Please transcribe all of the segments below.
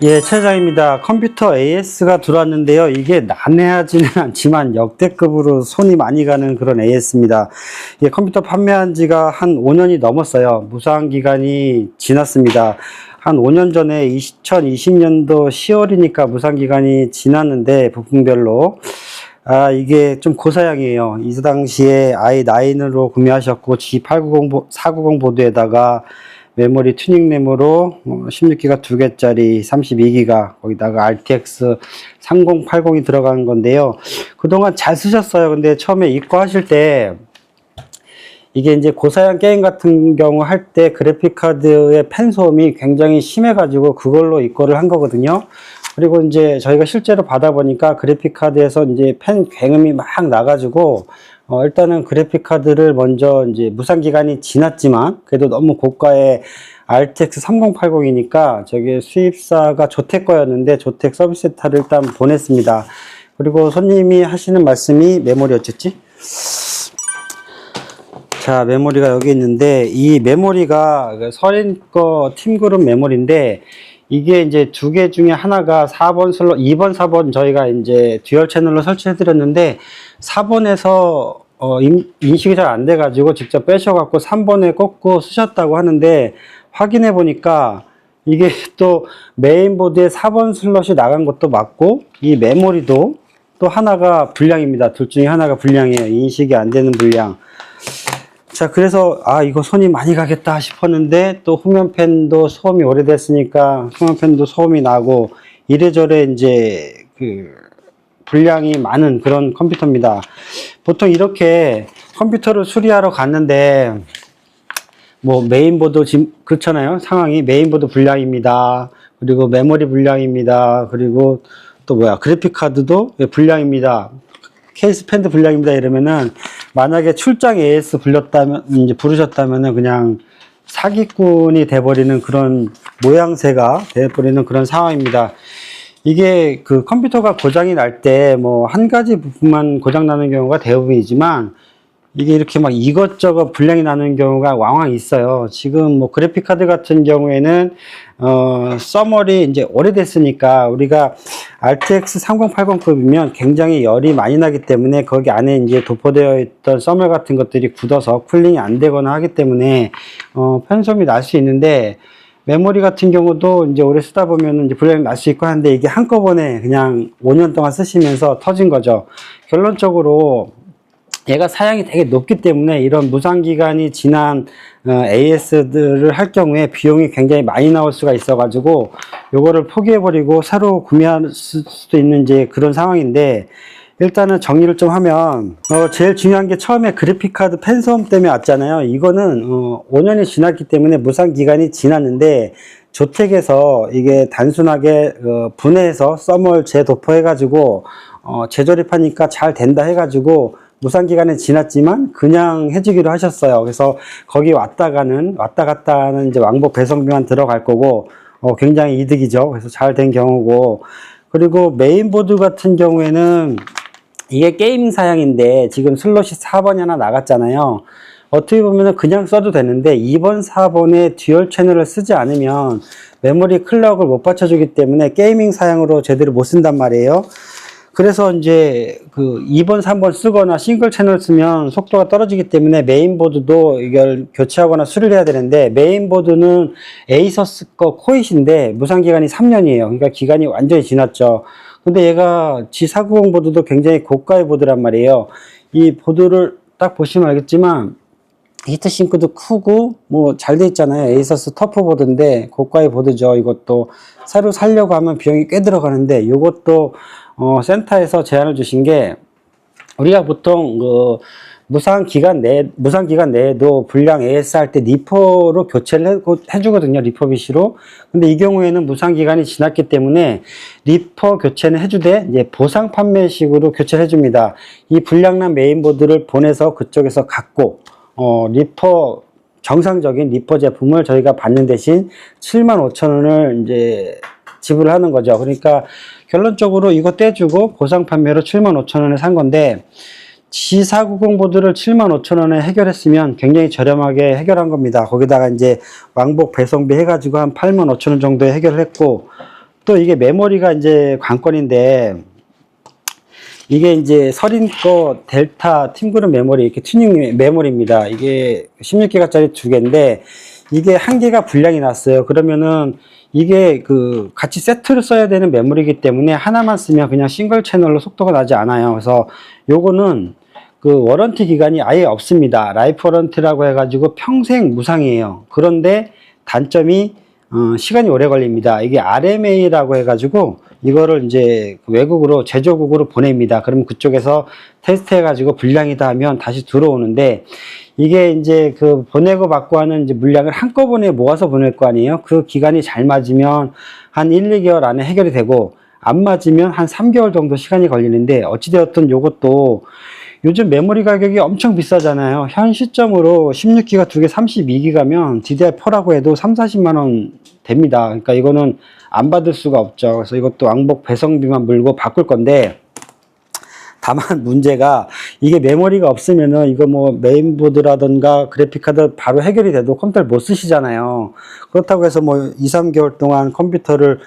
예, 최장입니다. 컴퓨터 AS가 들어왔는데요. 이게 난해하지는 않지만 역대급으로 손이 많이 가는 그런 AS입니다. 예, 컴퓨터 판매한 지가 한 5년이 넘었어요. 무상 기간이 지났습니다. 한 5년 전에 2020년도 10월이니까 무상 기간이 지났는데 부품별로 아, 이게 좀 고사양이에요. 이 당시에 i9으로 구매하셨고 G890, 490 보드에다가 메모리 튜닝 램으로 16기가 두 개짜리 32기가 거기다가 RTX 3080이 들어간 건데요. 그동안 잘 쓰셨어요. 근데 처음에 입고 하실 때 이게 이제 고사양 게임 같은 경우 할 때 그래픽 카드의 펜 소음이 굉장히 심해 가지고 그걸로 입고를 한 거거든요. 그리고 이제 저희가 실제로 받아보니까 그래픽 카드에서 이제 펜 굉음이 막 나가지고 어, 일단은 그래픽 카드를 먼저 이제 무상 기간이 지났지만 그래도 너무 고가의 RTX 3080이니까 저게 수입사가 조텍 거였는데 조텍 서비스 세타를 일단 보냈습니다. 그리고 손님이 하시는 말씀이 메모리 어쨌지? 자, 메모리가 여기 있는데, 이 메모리가 그 서린 거 팀그룹 메모리인데, 이게 이제 두 개 중에 하나가 4번 슬롯, 2번, 4번 저희가 이제 듀얼 채널로 설치해 드렸는데, 4번에서 어, 인, 인식이 잘 안 돼가지고 직접 빼셔갖고 3번에 꽂고 쓰셨다고 하는데, 확인해 보니까 이게 또 메인보드에 4번 슬롯이 나간 것도 맞고, 이 메모리도 또 하나가 불량입니다. 둘 중에 하나가 불량이에요. 인식이 안 되는 불량. 자, 그래서, 아, 이거 손이 많이 가겠다 싶었는데, 또 후면팬도 소음이 오래됐으니까, 후면팬도 소음이 나고, 이래저래 이제, 그, 불량이 많은 그런 컴퓨터입니다. 보통 이렇게 컴퓨터를 수리하러 갔는데, 뭐, 메인보드, 지금, 그렇잖아요. 상황이 메인보드 불량입니다. 그리고 메모리 불량입니다. 그리고 또 뭐야, 그래픽카드도 불량입니다. 케이스 팬드 불량입니다 이러면은 만약에 출장 AS 불렸다면 이제 부르셨다면은 그냥 사기꾼이 돼버리는 그런 모양새가 돼버리는 그런 상황입니다. 이게 그 컴퓨터가 고장이 날 때 뭐 한 가지 부분만 고장 나는 경우가 대부분이지만 이게 이렇게 막 이것저것 불량이 나는 경우가 왕왕 있어요. 지금 뭐 그래픽 카드 같은 경우에는 어 써머리 이제 오래됐으니까 우리가 RTX 3080급이면 굉장히 열이 많이 나기 때문에 거기 안에 이제 도포되어 있던 써멀 같은 것들이 굳어서 쿨링이 안 되거나 하기 때문에 어 편소음이 날 수 있는데 메모리 같은 경우도 이제 오래 쓰다 보면 이제 불량이 날 수 있고 하는데 이게 한꺼번에 그냥 5년 동안 쓰시면서 터진 거죠. 결론적으로 얘가 사양이 되게 높기 때문에 이런 무상 기간이 지난 어, AS들을 할 경우에 비용이 굉장히 많이 나올 수가 있어 가지고 요거를 포기해 버리고 새로 구매할 수도 있는 이제 그런 상황인데 일단은 정리를 좀 하면 어, 제일 중요한 게 처음에 그래픽카드 팬소음 때문에 왔잖아요 이거는 어, 5년이 지났기 때문에 무상 기간이 지났는데 조텍에서 이게 단순하게 어, 분해해서 썸을 재도포해 가지고 어, 재조립하니까 잘 된다 해 가지고 무상 기간은 지났지만 그냥 해주기로 하셨어요. 그래서 거기 왔다가는 왔다 갔다 하는 이제 왕복 배송비만 들어갈 거고 어, 굉장히 이득이죠. 그래서 잘 된 경우고 그리고 메인보드 같은 경우에는 이게 게임 사양인데 지금 슬롯이 4번이 하나 나갔잖아요. 어떻게 보면 그냥 써도 되는데 2번, 4번에 듀얼 채널을 쓰지 않으면 메모리 클럭을 못 받쳐주기 때문에 게이밍 사양으로 제대로 못 쓴단 말이에요. 그래서 이제 그 2번, 3번 쓰거나 싱글 채널 쓰면 속도가 떨어지기 때문에 메인보드도 이걸 교체하거나 수리를 해야 되는데 메인보드는 에이서스 거 코잇인데 무상 기간이 3년이에요. 그러니까 기간이 완전히 지났죠. 근데 얘가 G490 보드도 굉장히 고가의 보드란 말이에요. 이 보드를 딱 보시면 알겠지만 히트싱크도 크고 뭐 잘 돼 있잖아요. 에이서스 터프 보드인데 고가의 보드죠. 이것도 새로 살려고 하면 비용이 꽤 들어가는데 이것도 어, 센터에서 제안을 주신 게 우리가 보통 그 무상 기간 내 무상 기간 내에도 불량 AS 할 때 리퍼로 교체를 해, 주거든요 리퍼비시로 근데 이 경우에는 무상 기간이 지났기 때문에 리퍼 교체는 해주되 이제 보상 판매식으로 교체를 해줍니다 이 불량난 메인보드를 보내서 그쪽에서 갖고 어 리퍼 정상적인 리퍼 제품을 저희가 받는 대신 7만 5천 원을 이제 지불하는 거죠 그러니까 결론적으로 이거 떼주고 보상 판매로 7만 5천 원에 산 건데 G490 보드를 7만 5천 원에 해결했으면 굉장히 저렴하게 해결한 겁니다. 거기다가 이제 왕복 배송비 해가지고 한 8만 5천 원 정도에 해결을 했고 또 이게 메모리가 이제 관건인데 이게 이제 서린 거 델타 팀그룹 메모리 이렇게 튜닝 메모리입니다. 이게 16기가짜리 두 개인데 이게 한 개가 불량이 났어요. 그러면은 이게 그 같이 세트를 써야 되는 메모리이기 때문에 하나만 쓰면 그냥 싱글 채널로 속도가 나지 않아요. 그래서 요거는 그 워런티 기간이 아예 없습니다. 라이프 워런티라고 해가지고 평생 무상이에요. 그런데 단점이 어, 시간이 오래 걸립니다. 이게 RMA라고 해가지고 이거를 이제 그 외국으로 제조국으로 보냅니다. 그러면 그쪽에서 테스트해가지고 불량이다 하면 다시 들어오는데 이게 이제 그 보내고 받고 하는 이제 물량을 한꺼번에 모아서 보낼 거 아니에요. 그 기간이 잘 맞으면 한 1, 2개월 안에 해결이 되고 안 맞으면 한 3개월 정도 시간이 걸리는데 어찌되었든 요것도 요즘 메모리 가격이 엄청 비싸잖아요. 현 시점으로 16기가 두 개 32기가면 DDR4라고 해도 3, 40만 원 됩니다. 그러니까 이거는 안 받을 수가 없죠. 그래서 이것도 왕복 배송비만 물고 바꿀 건데 다만 문제가 이게 메모리가 없으면은 이거 뭐 메인보드라든가 그래픽카드 바로 해결이 돼도 컴퓨터를 못 쓰시잖아요. 그렇다고 해서 뭐 2, 3개월 동안 컴퓨터를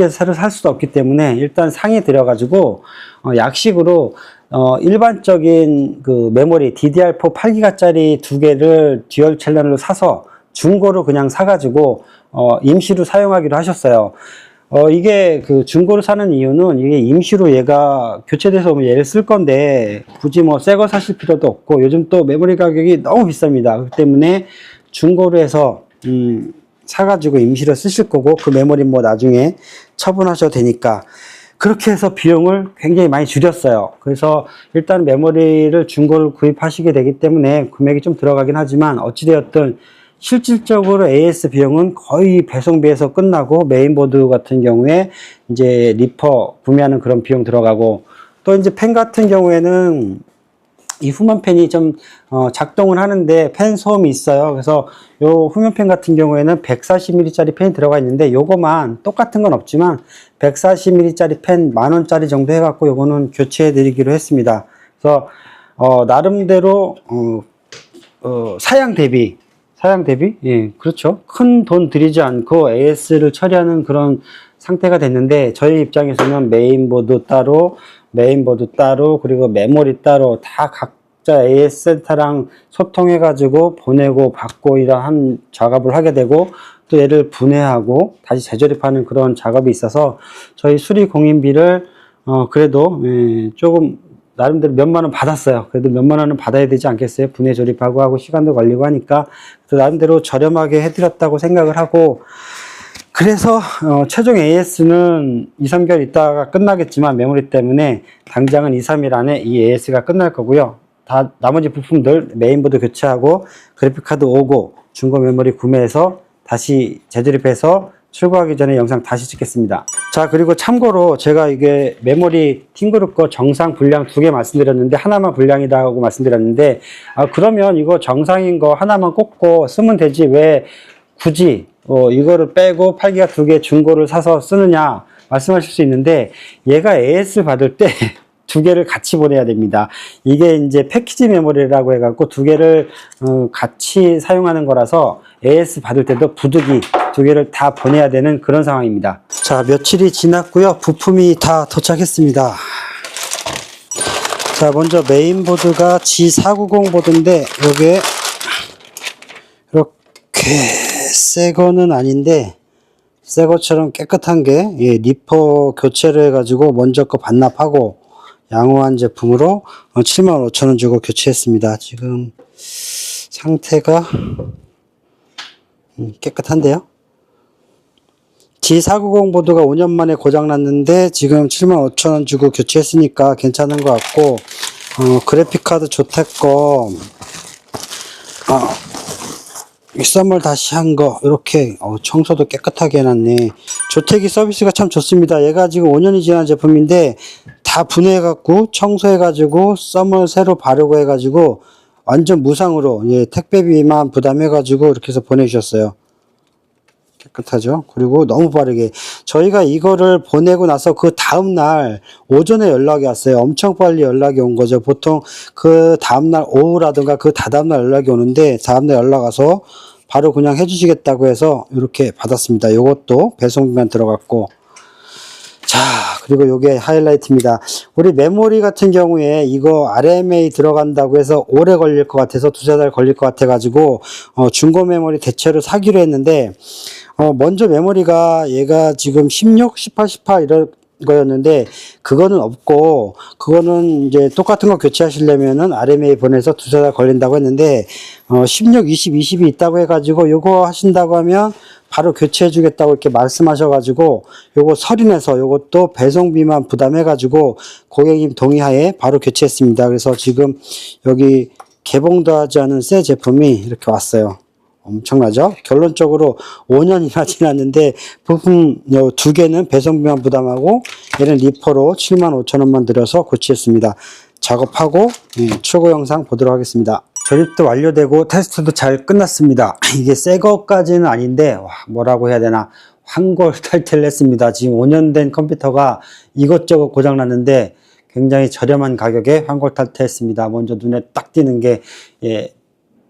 위해서 새로 살 수도 없기 때문에 일단 상에 들여가지고 어, 약식으로 어, 일반적인 그 메모리 DDR4 8기가짜리 두 개를 듀얼 챌린으로 사서 중고로 그냥 사가지고 어, 임시로 사용하기로 하셨어요. 어, 이게 그 중고로 사는 이유는 이게 임시로 얘가 교체돼서 오면 얘를 쓸 건데 굳이 뭐 새 거 사실 필요도 없고 요즘 또 메모리 가격이 너무 비쌉니다. 그렇기 때문에 중고로 해서 음, 사가지고 임시로 쓰실 거고 그 메모리 뭐 나중에 처분하셔도 되니까 그렇게 해서 비용을 굉장히 많이 줄였어요. 그래서 일단 메모리를 중고를 구입하시게 되기 때문에 금액이 좀 들어가긴 하지만 어찌되었든 실질적으로 AS 비용은 거의 배송비에서 끝나고 메인보드 같은 경우에 이제 리퍼 구매하는 그런 비용 들어가고 또 이제 펜 같은 경우에는 이 후면펜이 좀 어, 작동을 하는데 펜 소음이 있어요. 그래서 요 후면펜 같은 경우에는 140mm짜리 펜이 들어가 있는데 요거만 똑같은 건 없지만 140mm짜리 펜만 원짜리 정도 해갖고 요거는 교체해 드리기로 했습니다. 그래서 어, 나름대로 어, 어, 사양 대비 사양 대비 예 그렇죠 큰 돈 들이지 않고 AS를 처리하는 그런 상태가 됐는데 저희 입장에서는 메인보드 따로 메인보드 따로 그리고 메모리 따로 다 각자 AS 센터랑 소통해 가지고 보내고 받고 이러한 작업을 하게 되고 또 얘를 분해하고 다시 재조립하는 그런 작업이 있어서 저희 수리 공인비를 어 그래도 예, 조금 나름대로 몇만 원 받았어요. 그래도 몇만 원은 받아야 되지 않겠어요? 분해 조립하고 하고 시간도 걸리고 하니까 그래서 나름대로 저렴하게 해드렸다고 생각을 하고 그래서 어, 최종 AS는 2, 3개월 있다가 끝나겠지만 메모리 때문에 당장은 2, 3일 안에 이 AS가 끝날 거고요. 다 나머지 부품들 메인보드 교체하고 그래픽카드 오고 중고 메모리 구매해서 다시 재조립해서 출고하기 전에 영상 다시 찍겠습니다. 자, 그리고 참고로 제가 이게 메모리 팀그룹 거 정상 분량 두 개 말씀드렸는데 하나만 분량이다고 말씀드렸는데 아, 그러면 이거 정상인 거 하나만 꽂고 쓰면 되지 왜 굳이 어, 이거를 빼고 8기가 두 개 중고를 사서 쓰느냐 말씀하실 수 있는데 얘가 AS 받을 때 두 개를 같이 보내야 됩니다. 이게 이제 패키지 메모리라고 해갖고 두 개를 어, 같이 사용하는 거라서 AS 받을 때도 부득이 두 개를 다 보내야 되는 그런 상황입니다. 자, 며칠이 지났고요. 부품이 다 도착했습니다. 자, 먼저 메인보드가 G490 보드인데 요게 이렇게 새 거는 아닌데 새 것처럼 깨끗한 게 예, 리퍼 교체를 해가지고 먼저 거 반납하고 양호한 제품으로 75,000원 주고 교체했습니다. 지금 상태가 음, 깨끗한데요. G490 보드가 5년 만에 고장났는데 지금 75,000원 주고 교체했으니까 괜찮은 것 같고 어, 그래픽카드 조택거 어, 이 썸을 다시 한 거 이렇게 어, 청소도 깨끗하게 해놨네. 조택이 서비스가 참 좋습니다. 얘가 지금 5년이 지난 제품인데 다 분해해갖고 청소해가지고 썸을 새로 바르고 해가지고 완전 무상으로 예, 택배비만 부담해가지고 이렇게 해서 보내주셨어요 깨끗하죠. 그리고 너무 빠르게 저희가 이거를 보내고 나서 그 다음 날 오전에 연락이 왔어요. 엄청 빨리 연락이 온 거죠. 보통 그 다음 날 오후라든가 그 다다음 날 연락이 오는데 다음 날 연락 와서 바로 그냥 해주시겠다고 해서 이렇게 받았습니다. 이것도 배송비만 들어갔고 자, 그리고 요게 하이라이트입니다. 우리 메모리 같은 경우에 이거 RMA 들어간다고 해서 오래 걸릴 것 같아서 두세 달 걸릴 것 같아 가지고, 어, 중고 메모리 대체로 사기로 했는데, 어, 먼저 메모리가 얘가 지금 16, 18, 18 이런 거였는데, 그거는 없고, 그거는 이제 똑같은 거 교체하시려면은 RMA 보내서 두세 달 걸린다고 했는데, 어, 16, 20, 20이 있다고 해가지고, 요거 하신다고 하면, 바로 교체해 주겠다고 이렇게 말씀하셔 가지고 요거 서린해서 요것도 배송비만 부담해 가지고 고객님 동의하에 바로 교체했습니다. 그래서 지금 여기 개봉도 하지 않은 새 제품이 이렇게 왔어요. 엄청나죠? 결론적으로 5년이나 지났는데 부품 요두 개는 배송비만 부담하고 얘는 리퍼로 7만 5천 원만 들여서 고치했습니다. 작업하고 예, 출고 영상 보도록 하겠습니다. 조립도 완료되고 테스트도 잘 끝났습니다. 이게 새 것까지는 아닌데 와, 뭐라고 해야 되나 환골 탈퇴를 했습니다. 지금 5년 된 컴퓨터가 이것저것 고장 났는데 굉장히 저렴한 가격에 환골 탈퇴했습니다. 먼저 눈에 딱 띄는 게 예,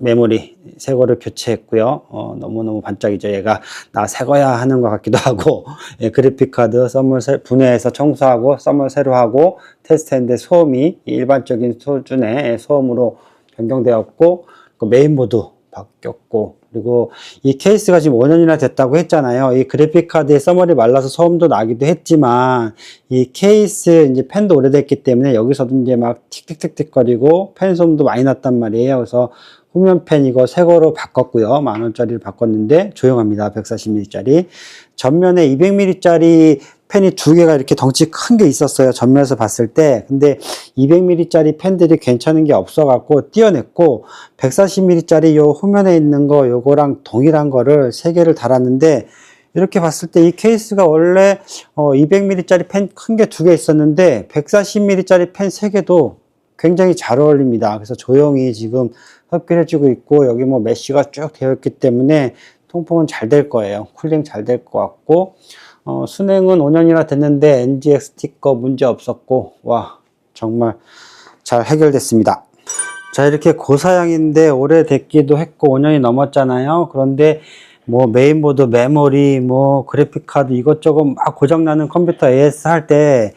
메모리 새 거를 교체했고요. 어, 너무너무 반짝이죠. 얘가 나 새 거야 하는 것 같기도 하고 예, 그래픽 카드 썸을 새- 분해해서 청소하고 썸을 새로 하고 테스트했는데 소음이 일반적인 수준의 소음으로 변경되었고 그 메인보드 바뀌었고 그리고 이 케이스가 지금 5년이나 됐다고 했잖아요. 이 그래픽 카드에 써머리 말라서 소음도 나기도 했지만 이 케이스 이제 펜도 오래됐기 때문에 여기서도 이제 막 틱틱틱틱 거리고 펜 소음도 많이 났단 말이에요. 그래서 후면 펜 이거 새 거로 바꿨고요. 만 원짜리를 바꿨는데 조용합니다. 140mm짜리. 전면에 200mm짜리 펜이 두 개가 이렇게 덩치 큰 게 있었어요. 전면에서 봤을 때. 근데 200mm짜리 펜들이 괜찮은 게 없어갖고 띄어냈고 140mm짜리 요 후면에 있는 거 요거랑 동일한 거를 세 개를 달았는데 이렇게 봤을 때 이 케이스가 원래 어 200mm짜리 펜 큰 게 두 개 있었는데 140mm짜리 펜 세 개도 굉장히 잘 어울립니다. 그래서 조용히 지금 흡기해지고 있고 여기 뭐 메쉬가 쭉 되어 있기 때문에 통풍은 잘 될 거예요. 쿨링 잘 될 것 같고 어, 순행은 5년이나 됐는데 NGX 스티커 문제 없었고 와 정말 잘 해결됐습니다. 자 이렇게 고사양인데 오래됐기도 했고 5년이 넘었잖아요. 그런데 뭐 메인보드, 메모리, 뭐 그래픽 카드 이것저것 막 고장나는 컴퓨터 AS 할 때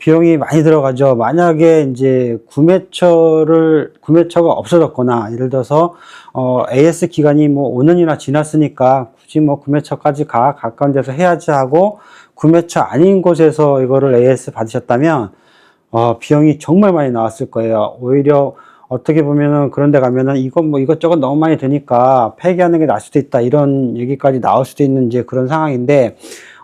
비용이 많이 들어가죠. 만약에 이제 구매처를 구매처가 없어졌거나 예를 들어서 어, AS 기간이 뭐 5년이나 지났으니까 굳이 뭐 구매처까지 가 가까운 데서 해야지 하고 구매처 아닌 곳에서 이거를 AS 받으셨다면 어, 비용이 정말 많이 나왔을 거예요. 오히려 어떻게 보면은 그런 데 가면은 이건 뭐 이것저것 너무 많이 드니까 폐기하는 게 나을 수도 있다. 이런 얘기까지 나올 수도 있는 이제 그런 상황인데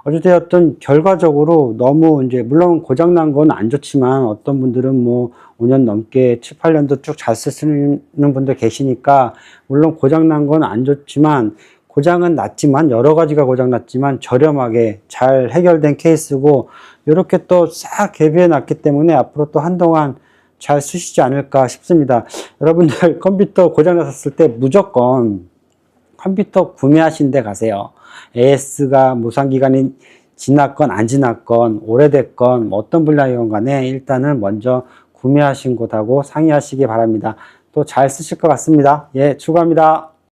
어쨌든 결과적으로 너무 이제 물론 고장난 건 안 좋지만 어떤 분들은 뭐 5년 넘게 7, 8년도 쭉 잘 쓰시는 분들 계시니까 물론 고장난 건 안 좋지만 고장은 났지만 여러 가지가 고장 났지만 저렴하게 잘 해결된 케이스고 이렇게 또 싹 개비해 놨기 때문에 앞으로 또 한동안 잘 쓰시지 않을까 싶습니다. 여러분들 컴퓨터 고장 났었을 때 무조건 컴퓨터 구매하신 데 가세요. AS가 무상 기간이 지났건 안 지났건 오래됐건 뭐 어떤 분량이건 간에 일단은 먼저 구매하신 곳하고 상의하시기 바랍니다. 또 잘 쓰실 것 같습니다. 예, 추가합니다.